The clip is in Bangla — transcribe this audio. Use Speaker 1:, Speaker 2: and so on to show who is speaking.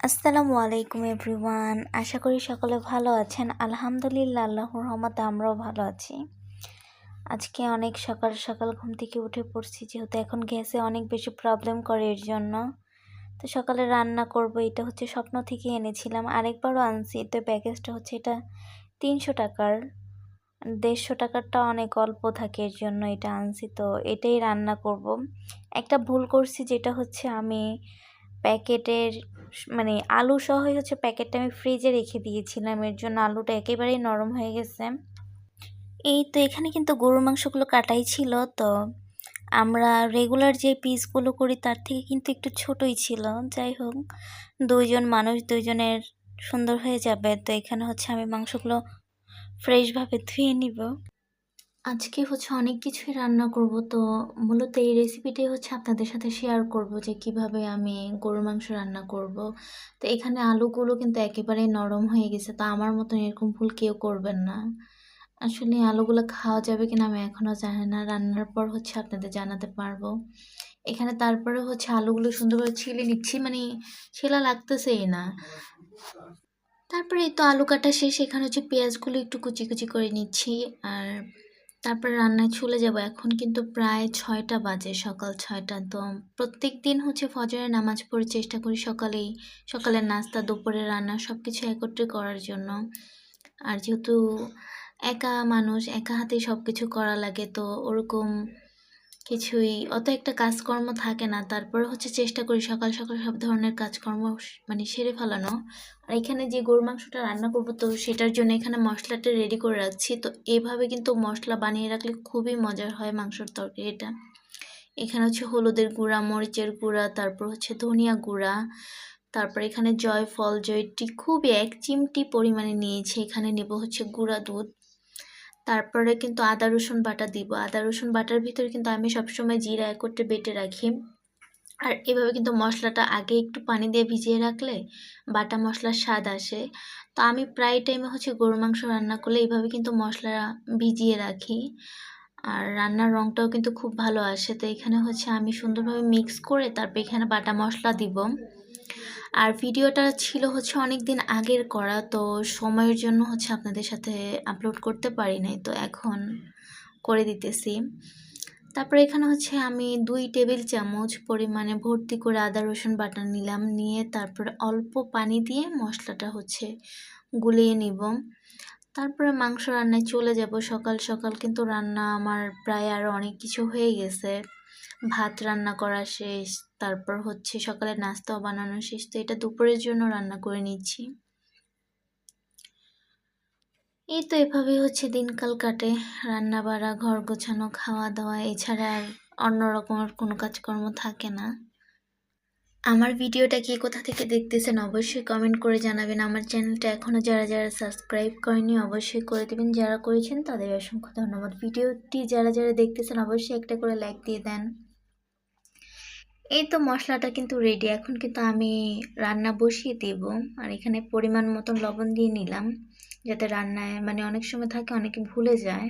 Speaker 1: আসসালামু আলাইকুম এভরিওয়ান। আশা করি সকলে ভালো আছেন। আলহামদুলিল্লাহ, আল্লাহর রহমতে আমরাও ভালো আছি। আজকে অনেক সকাল সকাল ঘুম থেকে উঠে পড়ছি, যেহেতু এখন গ্যাসে অনেক বেশি প্রবলেম করে এর জন্য। তো সকালে রান্না করব, এটা হচ্ছে স্বপ্ন থেকে এনেছিলাম। আরেকবারও আনছি তো প্যাকেজটা হচ্ছে এটা তিনশো টাকার। দেড়শো টাকারটা অনেক অল্প থাকে এর জন্য এটা আনছি, তো এটাই রান্না করব। একটা ভুল করছি, যেটা হচ্ছে আমি প্যাকেটের মানে আলু সহই হচ্ছে প্যাকেটটা আমি ফ্রিজে রেখে দিয়েছিলাম এর জন্য আলুটা একেবারেই নরম হয়ে গেছে। এই তো এখানে কিন্তু গরুর মাংসগুলো কাটাই ছিল। তো আমরা রেগুলার যে পিসগুলো করি তার থেকে কিন্তু একটু ছোটই ছিল। যাই হোক, দুইজন মানুষ দুইজনের সুন্দর হয়ে যাবে। তো এখানে হচ্ছে আমি মাংসগুলো ফ্রেশভাবে ধুয়ে নিব। আজকে হচ্ছে অনেক কিছুই রান্না করব। তো মূলত এই রেসিপিটাই হচ্ছে আপনাদের সাথে শেয়ার করব যে কীভাবে আমি গরুর মাংস রান্না করব। তো এখানে আলুগুলো কিন্তু একেবারেই নরম হয়ে গেছে। তো আমার মতন এরকম ভুল কেউ করবেন না। আসলে আলুগুলো খাওয়া যাবে কিনা আমি এখনও জানি না। রান্নার পর হচ্ছে আপনাদের জানাতে পারব। এখানে তারপরে হচ্ছে আলুগুলো সুন্দরভাবে ছিলে নিচ্ছি। মানে ছেলা লাগতেছেই না। তারপরে তো আলু কাটা শেষ। এখানে হচ্ছে পেঁয়াজগুলো একটু কুচি কুচি করে নিচ্ছি। আর তারপরে রান্নায় চলে যাব। এখন কিন্তু প্রায় ছয়টা বাজে, সকাল ছয়টা। তো প্রত্যেক দিন হচ্ছে ফজরের নামাজ পড়ে চেষ্টা করি সকালেই, সকালের নাস্তা, দুপুরে রান্না সব কিছু একত্রে করার জন্য। আর যেহেতু একা মানুষ, একা হাতে সব কিছু করা লাগে, তো ওরকম কিছুই, অত একটা কাজকর্ম থাকে না। তারপরে হচ্ছে চেষ্টা করি সকাল সকাল সব ধরনের কাজকর্ম মানে সেরে ফেলানো। আর এখানে যে গরু মাংসটা রান্না করব, তো সেটার জন্য এখানে মশলাটা রেডি করে রাখছি। তো এভাবে কিন্তু মশলা বানিয়ে রাখলে খুবই মজার হয় মাংসর তরকারি এটা এখানে হচ্ছে হলুদের গুঁড়া, মরিচের গুঁড়া, তারপর হচ্ছে ধনিয়া গুঁড়া, তারপর এখানে জয়ফল জয়টি খুবই এক চিমটি পরিমাণে নিয়েছি। এখানে নেব হচ্ছে গুঁড়া দুধ। তারপরে কিন্তু আদা, রসুন বাটা দিব। আদা, রসুন বাটার ভিতরে কিন্তু আমি সবসময় জিরা একত্রে বেটে রাখি। আর এভাবে কিন্তু মশলাটা আগে একটু পানি দিয়ে ভিজিয়ে রাখলে বাটা মশলার স্বাদ আসে। তো আমি প্রায় টাইমে হচ্ছে গরু মাংস রান্না করলে এইভাবে কিন্তু মশলা ভিজিয়ে রাখি। আর রান্নার রঙটাও কিন্তু খুব ভালো আসে। তো এখানে হচ্ছে আমি সুন্দরভাবে মিক্স করে তারপর এখানে বাটা মশলা দিব। আর ভিডিওটা ছিল হচ্ছে অনেক দিন আগের করা, তো সময়ের জন্য হচ্ছে আপনাদের সাথে আপলোড করতে পারি নাই, তো এখন করে দিতেছি। তারপরে এখানে হচ্ছে আমি দুই টেবিল চামচ পরিমাণে ভর্তি করে আদা, রসুন বাটা নিলাম, নিয়ে তারপরে অল্প পানি দিয়ে মশলাটা হচ্ছে গুলিয়ে নিব। তারপরে মাংস রান্নায় চলে যাব সকাল সকাল, কিন্তু রান্না আমার প্রায় আরও অনেক কিছু হয়ে গেছে। ভাত রান্না করা শেষ তারপর হচ্ছে সকালে নাস্তাও বানানো শেষ। তো এটা দুপুরের জন্য রান্না করে নিচ্ছি। এই তো এভাবেই হচ্ছে দিনকাল কাটে। রান্না বাড়া ঘর গোছানো খাওয়া দাওয়া এছাড়া আর অন্য রকমের কোনো কাজকর্ম থাকে না। আমার ভিডিওটা কি কোথা থেকে দেখতেছেন অবশ্যই কমেন্ট করে জানাবেন। আমার চ্যানেলটা এখনও যারা যারা সাবস্ক্রাইব করেনি অবশ্যই করে দেবেন। যারা করেছেন তাদের অসংখ্য ধন্যবাদ। ভিডিওটি যারা যারা দেখতেছেন অবশ্যই একটা করে লাইক দিয়ে দেন। এই তো মশলাটা কিন্তু রেডি এখন কিন্তু আমি রান্না বসিয়ে দেব। আর এখানে পরিমাণ মতন লবণ দিয়ে নিলাম, যাতে রান্নায় মানে অনেক সময় থাকে, অনেকে ভুলে যায়।